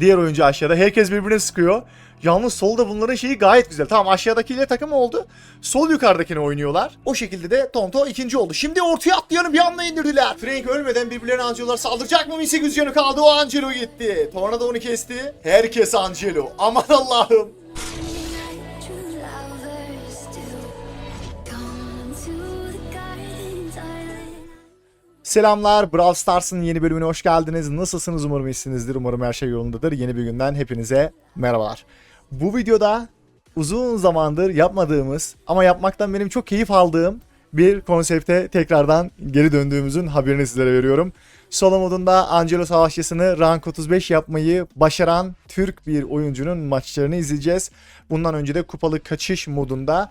Diğer oyuncu aşağıda. Herkes birbirine sıkıyor. Yalnız solda bunların şeyi gayet güzel. Tamam aşağıdakiyle takım oldu. Sol yukarıdakini oynuyorlar. O şekilde de Tonto ikinci oldu. Şimdi ortaya atlayanı bir anda indirdiler. Frank ölmeden birbirlerine Angelo'lar saldıracak mı? 1800 canı kaldı. O Angelo gitti. Tornado onu kesti. Herkes Angelo. Aman Allah'ım. Selamlar. Brawl Stars'ın yeni bölümüne hoş geldiniz. Nasılsınız? Umarım iyisinizdir. Umarım her şey yolundadır. Yeni bir günden hepinize merhabalar. Bu videoda uzun zamandır yapmadığımız ama yapmaktan benim çok keyif aldığım bir konsepte tekrardan geri döndüğümüzün haberini sizlere veriyorum. Solo modunda Angelo Savaşçısını rank 35 yapmayı başaran Türk bir oyuncunun maçlarını izleyeceğiz. Bundan önce de kupalı kaçış modunda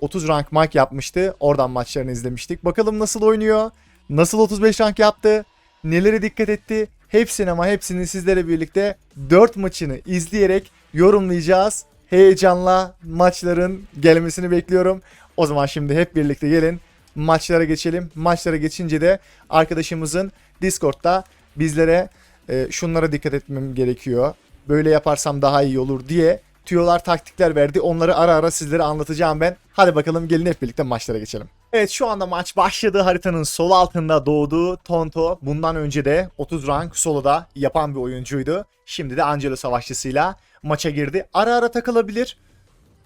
30 rank mark yapmıştı. Oradan maçlarını izlemiştik. Bakalım nasıl oynuyor? Nasıl 35 rank yaptı? Nelere dikkat etti? Hepsini ama hepsini sizlere birlikte 4 maçını izleyerek yorumlayacağız. Heyecanla maçların gelmesini bekliyorum. O zaman şimdi hep birlikte gelin maçlara geçelim. Maçlara geçince de arkadaşımızın Discord'da bizlere e, şunlara dikkat etmem gerekiyor. Böyle yaparsam daha iyi olur diye tüyolar, taktikler verdi. Onları ara ara sizlere anlatacağım ben. Hadi bakalım gelin hep birlikte maçlara geçelim. Evet şu anda maç başladı. Haritanın sol altında doğdu Tonto. Bundan önce de 30 rank soloda yapan bir oyuncuydu. Şimdi de Angelo Savaşçısıyla maça girdi. Ara ara takılabilir.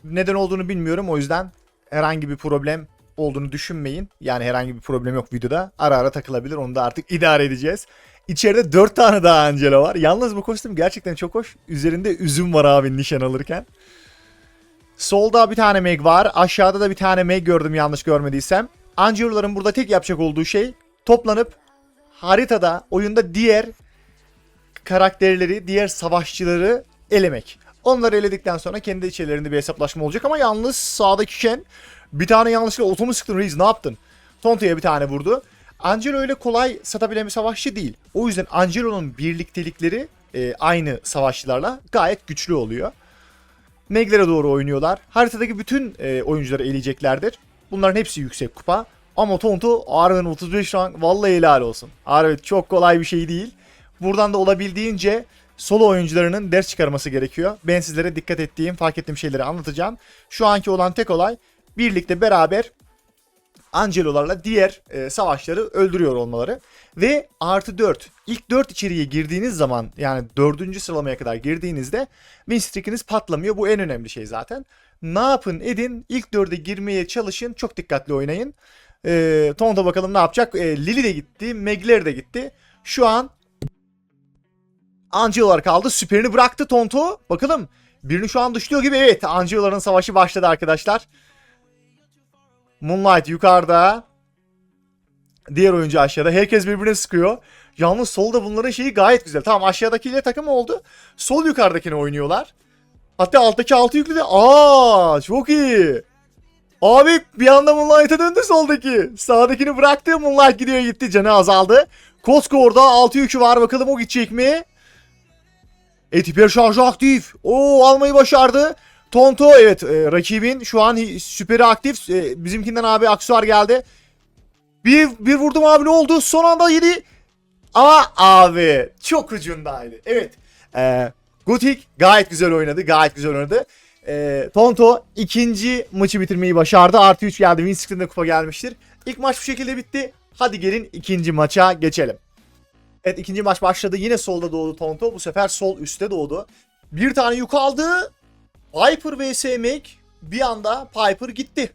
Neden olduğunu bilmiyorum. O yüzden herhangi bir problem olduğunu düşünmeyin. Yani herhangi bir problem yok videoda. Ara ara takılabilir. Onu da artık idare edeceğiz. İçeride 4 tane daha Angelo var. Yalnız bu kostüm gerçekten çok hoş. Üzerinde üzüm var abi nişan alırken. Solda bir tane Meg var. Aşağıda da bir tane Meg gördüm yanlış görmediysem. Angelo'ların burada tek yapacak olduğu şey toplanıp haritada oyunda diğer karakterleri, diğer savaşçıları elemek. Onları eledikten sonra kendi içerilerinde bir hesaplaşma olacak ama yalnız sağdaki Ken bir tane yanlışlıkla otomu sıktın Reis ne yaptın? Tonto'ya bir tane vurdu. Angelo öyle kolay satabilen bir savaşçı değil. O yüzden Angelo'nun birliktelikleri e, aynı savaşçılarla gayet güçlü oluyor. Meg'lere doğru oynuyorlar. Haritadaki bütün e, oyuncuları eleyeceklerdir. Bunların hepsi yüksek kupa. Ama Tonto harbiden 35 rank vallahi helal olsun. Harbi çok kolay bir şey değil. Buradan da olabildiğince solo oyuncularının ders çıkarması gerekiyor. Ben sizlere dikkat ettiğim, fark ettiğim şeyleri anlatacağım. Şu anki olan tek olay birlikte beraber Angelo'larla diğer e, savaşları öldürüyor olmaları. Ve artı 4. İlk 4 içeriye girdiğiniz zaman yani 4. sıralamaya kadar girdiğinizde win streak'iniz patlamıyor. Bu en önemli şey zaten. Ne yapın edin ilk 4'e girmeye çalışın. Çok dikkatli oynayın. E, Tonto bakalım ne yapacak. E, Lily de gitti. Megler de gitti. Şu an Angelo'lar kaldı. Süperini bıraktı Tonto. Bakalım birini şu an dışlıyor gibi. Evet Angelo'ların savaşı başladı arkadaşlar. Moonlight yukarıda. Diğer oyuncu aşağıda. Herkes birbirine sıkıyor. Yalnız solda bunların şeyi gayet güzel. Tamam aşağıdakiyle takım oldu. Sol yukarıdakini oynuyorlar. Hatta alttaki altı yüklü de. Aa çok iyi. Abi bir anda Moonlight'a döndü soldaki. Sağdakini bıraktı. Moonlight gidiyor gitti. Canı azaldı. Kosko orada 6 yükü var. Bakalım o gidecek mi? Etiper şarjı aktif. Oo almayı başardı. Tonto evet e, rakibin şu an süperi aktif. E, bizimkinden abi aksesuar geldi. Bir, bir vurdum abi ne oldu? Son anda yedi. Ama abi çok ucundaydı. Evet. E, Gutik gayet güzel oynadı. Gayet güzel oynadı. E, Tonto ikinci maçı bitirmeyi başardı. Artı 3 geldi. Win screen'de kupa gelmiştir. İlk maç bu şekilde bitti. Hadi gelin ikinci maça geçelim. Evet ikinci maç başladı. Yine solda doğdu Tonto. Bu sefer sol üstte doğdu. Bir tane yük aldı. Piper vs Meg bir anda Piper gitti.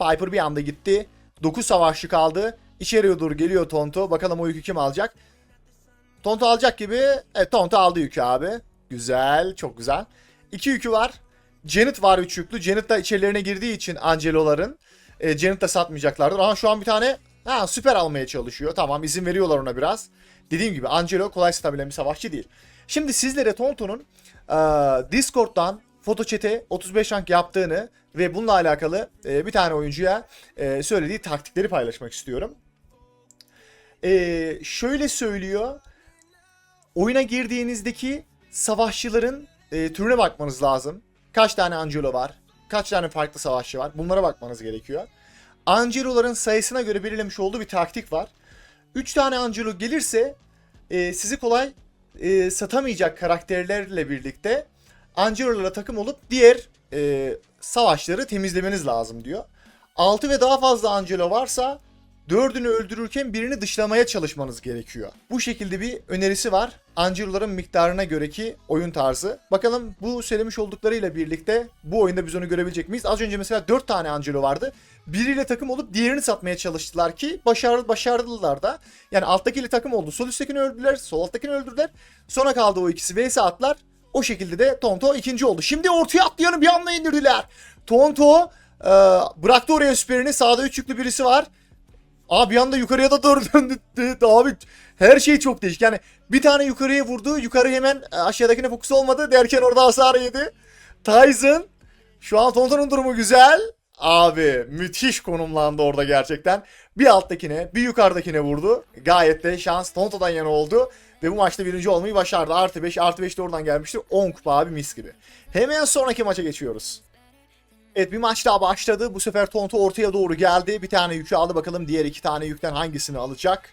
Piper bir anda gitti. 9 savaşçı kaldı. İçeriye doğru geliyor Tonto. Bakalım o yükü kim alacak? Tonto alacak gibi. Evet Tonto aldı yükü abi. Güzel. Çok güzel. İki yükü var. Janet var üç yüklü. Janet da içerilerine girdiği için Angelo'ların. E, Janet da satmayacaklardır. Aha şu an bir tane ha, süper almaya çalışıyor. Tamam izin veriyorlar ona biraz. Dediğim gibi Angelo kolay satabilen bir savaşçı değil. Şimdi sizlere Tonto'nun e, Discord'dan foto chat'e 35 rank yaptığını ve bununla alakalı e, bir tane oyuncuya e, söylediği taktikleri paylaşmak istiyorum. E, şöyle söylüyor. Oyuna girdiğinizdeki savaşçıların e, türüne bakmanız lazım. Kaç tane Angelo var? Kaç tane farklı savaşçı var? Bunlara bakmanız gerekiyor. Angelo'ların sayısına göre belirlemiş olduğu bir taktik var. 3 tane Angelo gelirse e, sizi kolay e, satamayacak karakterlerle birlikte Angelo'larla takım olup diğer e, savaşları temizlemeniz lazım diyor. 6 ve daha fazla Angelo varsa dördünü öldürürken birini dışlamaya çalışmanız gerekiyor. Bu şekilde bir önerisi var. Angelo'ların miktarına göreki oyun tarzı. Bakalım bu söylemiş olduklarıyla birlikte bu oyunda biz onu görebilecek miyiz? Az önce mesela 4 tane Angelo vardı. Biriyle takım olup diğerini satmaya çalıştılar ki başarı, başardılar da. Yani alttakiyle takım oldu. Sol üsttekini öldürdüler. Sol alttakini öldürdüler. Sonra kaldı o ikisi. vs atlar. O şekilde de Tonto ikinci oldu. Şimdi ortaya atlayanı bir anda indirdiler. Tonto e, bıraktı oraya süperini. Sağda üç yüklü birisi var. Abi bir anda yukarıya da doğru döndü. Abi her şey çok değişik. Yani bir tane yukarıya vurdu. Yukarı hemen e, aşağıdakine fokus olmadı. Derken orada hasar yedi. Tyson. Şu an Tonto'nun durumu güzel. Abi müthiş konumlandı orada gerçekten. Bir alttakine bir yukarıdakine vurdu. Gayet de şans Tonto'dan yana oldu. Ve bu maçta birinci olmayı başardı. Artı 5 artı 5 de oradan gelmişti. 10 kupa abi mis gibi. Hemen sonraki maça geçiyoruz. Evet bir maç daha başladı. Bu sefer Tonto ortaya doğru geldi. Bir tane yükü aldı bakalım diğer iki tane yükten hangisini alacak.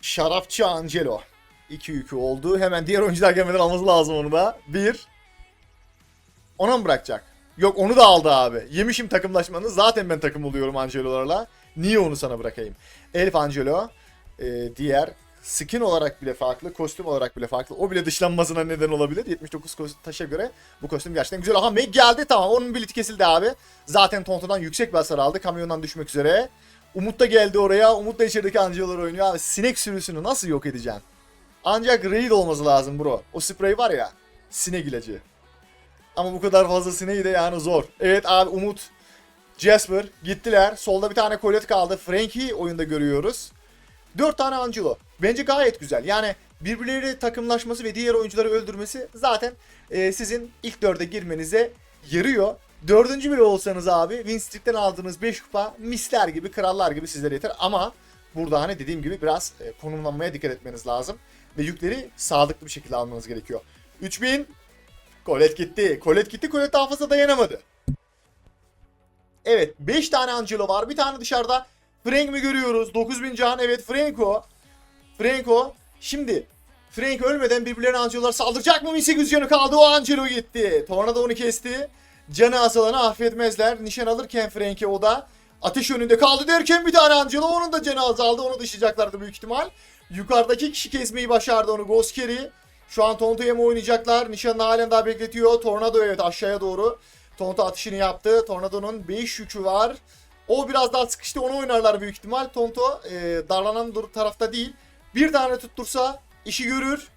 Şarapçı Angelo. İki yükü oldu. Hemen diğer oyuncular gelmeden alması lazım onu da. Bir. Ona mı bırakacak? Yok onu da aldı abi. Yemişim takımlaşmanı. Zaten ben takım oluyorum Angelo'larla. Niye onu sana bırakayım? Elf Angelo. Ee, diğer skin olarak bile farklı, kostüm olarak bile farklı. O bile dışlanmasına neden olabilir. 79 kos- taşa göre bu kostüm gerçekten güzel. Aha Meg geldi tamam onun bileti kesildi abi. Zaten Tonto'dan yüksek bir hasar aldı. Kamyondan düşmek üzere. Umut da geldi oraya. Umut da içerideki Angelo'lar oynuyor. Abi sinek sürüsünü nasıl yok edeceksin? Ancak raid olması lazım bro. O sprey var ya. Sinek ilacı. Ama bu kadar fazla sineği de yani zor. Evet abi Umut, Jasper gittiler. Solda bir tane Colette kaldı. Frankie oyunda görüyoruz. 4 tane Angelo. Bence gayet güzel. Yani birbirleriyle takımlaşması ve diğer oyuncuları öldürmesi zaten e, sizin ilk dörde girmenize yarıyor. Dördüncü bile olsanız abi win streak'ten aldığınız 5 kupa misler gibi krallar gibi sizlere yeter. Ama burada hani dediğim gibi biraz e, konumlanmaya dikkat etmeniz lazım. Ve yükleri sağlıklı bir şekilde almanız gerekiyor. 3000 Colette gitti. Colette gitti. Colette daha fazla dayanamadı. Evet 5 tane Angelo var. Bir tane dışarıda Frank mi görüyoruz? 9000 can. Evet Franco. Franco. Şimdi Frank ölmeden birbirlerine Angelo'lar saldıracak mı? 1800 canı kaldı. O Angelo gitti. Tornado onu kesti. Canı asalanı affetmezler. Nişan alırken Frank'e o da ateş önünde kaldı derken bir tane Angelo onun da canı azaldı. Onu dışlayacaklardı büyük ihtimal. Yukarıdaki kişi kesmeyi başardı onu Carry. Şu an Tonto'ya mı oynayacaklar? Nişanını halen daha bekletiyor. Tornado evet aşağıya doğru. Tonto atışını yaptı. Tornado'nun 5 yükü var. O biraz daha sıkıştı. Onu oynarlar büyük ihtimal. Tonto e, darlanan tarafta değil. Bir tane tuttursa işi görür.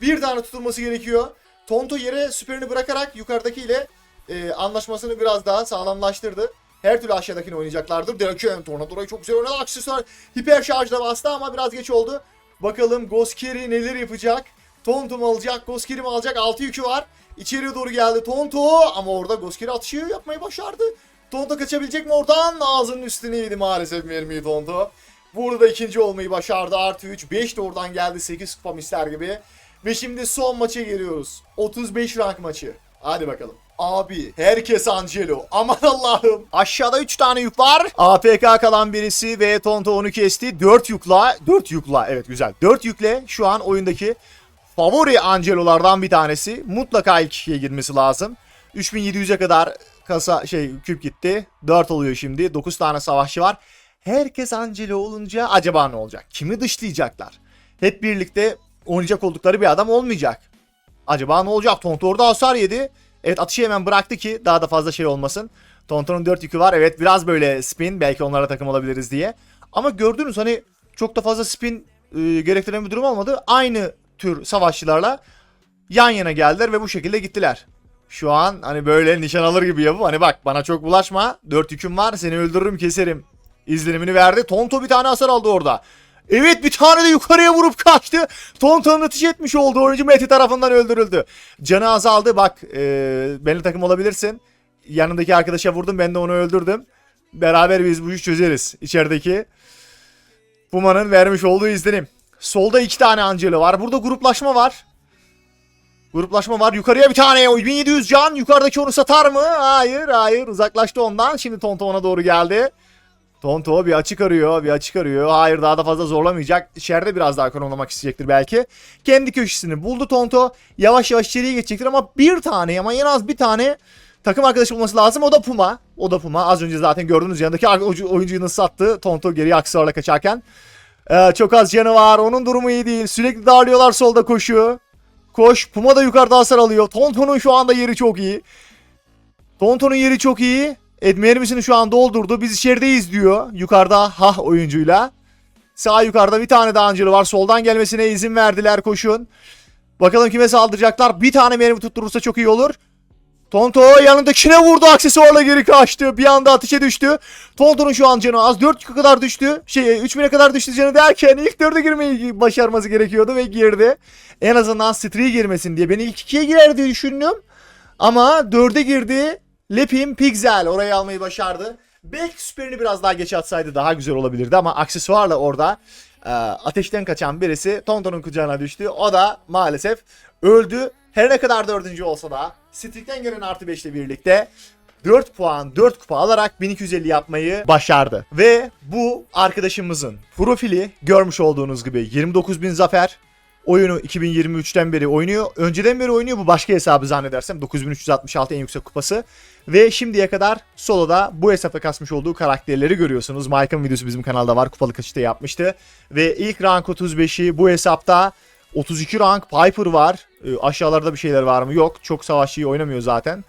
Bir tane tutulması gerekiyor. Tonto yere süperini bırakarak yukarıdakiyle e, anlaşmasını biraz daha sağlamlaştırdı. Her türlü aşağıdakini oynayacaklardır. Derken Tornado'yu çok güzel oynadı. Aksesuar hiper şarjla bastı ama biraz geç oldu. Bakalım Carry neler yapacak. Tonto mu alacak? Carry mi alacak? 6 yükü var. İçeriye doğru geldi Tonto ama orada Carry atışı yapmayı başardı. Tonto kaçabilecek mi oradan? Ağzının üstüne yedi maalesef mermiyi Tonto. Burada ikinci olmayı başardı. Artı 3. 5 de oradan geldi. 8 kupa misler gibi. Ve şimdi son maça geliyoruz. 35 rank maçı. Hadi bakalım. Abi herkes Angelo. Aman Allah'ım. Aşağıda 3 tane yük var. APK kalan birisi ve Tonto onu kesti. 4 yükla. 4 yükla. Evet güzel. 4 yükle şu an oyundaki favori Angelo'lardan bir tanesi. Mutlaka ilk ikiye girmesi lazım. 3700'e kadar kasa şey küp gitti. 4 oluyor şimdi. 9 tane savaşçı var. Herkes Angelo olunca acaba ne olacak? Kimi dışlayacaklar? Hep birlikte oynayacak oldukları bir adam olmayacak. Acaba ne olacak? Tonto orada hasar yedi. Evet atışı hemen bıraktı ki daha da fazla şey olmasın. Tonto'nun 4 yükü var. Evet biraz böyle spin. Belki onlara takım olabiliriz diye. Ama gördünüz hani çok da fazla spin e, gerektiren bir durum olmadı. Aynı tür savaşçılarla yan yana geldiler ve bu şekilde gittiler. Şu an hani böyle nişan alır gibi yapıp hani bak bana çok bulaşma. 4 yüküm var seni öldürürüm keserim. İzlenimini verdi. Tonto bir tane hasar aldı orada. Evet bir tane de yukarıya vurup kaçtı. Tonton'un atış etmiş oldu. Oyuncu Meti tarafından öldürüldü. Canı azaldı. Bak e, benimle takım olabilirsin. Yanındaki arkadaşa vurdum. Ben de onu öldürdüm. Beraber biz bu işi çözeriz. İçerideki Puma'nın vermiş olduğu izlenim. Solda iki tane Angelo var. Burada gruplaşma var. Gruplaşma var. Yukarıya bir tane 1700 can. Yukarıdaki onu satar mı? Hayır hayır. Uzaklaştı ondan. Şimdi Tonto ona doğru geldi. Tonto bir açık arıyor, bir açık arıyor. Hayır daha da fazla zorlamayacak. İçeride biraz daha konumlamak isteyecektir belki. Kendi köşesini buldu Tonto. Yavaş yavaş içeriye geçecektir ama bir tane ama en az bir tane takım arkadaşı bulması lazım. O da Puma. O da Puma. Az önce zaten gördüğünüz yanındaki oyuncu- oyuncuyu nasıl sattı. Tonto geriye aksesuarla kaçarken. Ee, çok az canı var. Onun durumu iyi değil. Sürekli darlıyorlar solda koşu. Koş. Puma da yukarıda hasar alıyor. Tonto'nun şu anda yeri çok iyi. Tonto'nun yeri çok iyi. Mermisini şu an doldurdu. Biz içerideyiz diyor. Yukarıda Hah oyuncuyla. Sağ yukarıda bir tane daha Angelo var. Soldan gelmesine izin verdiler koşun. Bakalım kime saldıracaklar. Bir tane mermi tutturursa çok iyi olur. Tonto yanındakine vurdu aksesuarla geri kaçtı. Bir anda ateşe düştü. Tonto'nun şu an canı az. 4 kadar düştü. Şey 3000'e kadar düştü canı derken ilk 4'e girmeyi başarması gerekiyordu ve girdi. En azından Stree girmesin diye. Ben ilk 2'ye girer diye düşündüm. Ama 4'e girdi. Lepim Pixel orayı almayı başardı. Belki süperini biraz daha geç atsaydı daha güzel olabilirdi ama aksesuarla orada e, ateşten kaçan birisi Tonton'un kucağına düştü. O da maalesef öldü. Her ne kadar dördüncü olsa da Streak'ten gelen artı 5 ile birlikte 4 puan 4 kupa alarak 1250 yapmayı başardı. Ve bu arkadaşımızın profili görmüş olduğunuz gibi 29.000 zafer. Oyunu 2023'ten beri oynuyor. Önceden beri oynuyor. Bu başka hesabı zannedersem. 9366 en yüksek kupası. Ve şimdiye kadar soloda bu hesapta kasmış olduğu karakterleri görüyorsunuz. Mike'ın videosu bizim kanalda var. Kupalı kaçışta yapmıştı. Ve ilk rank 35'i bu hesapta 32 rank Piper var. Ee, aşağılarda bir şeyler var mı? Yok. Çok savaşçıyı oynamıyor zaten.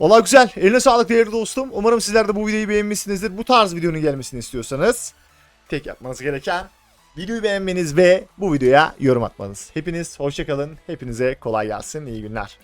Valla güzel. Eline sağlık değerli dostum. Umarım sizler de bu videoyu beğenmişsinizdir. Bu tarz videonun gelmesini istiyorsanız tek yapmanız gereken videoyu beğenmeniz ve bu videoya yorum atmanız. Hepiniz hoşçakalın. Hepinize kolay gelsin. İyi günler.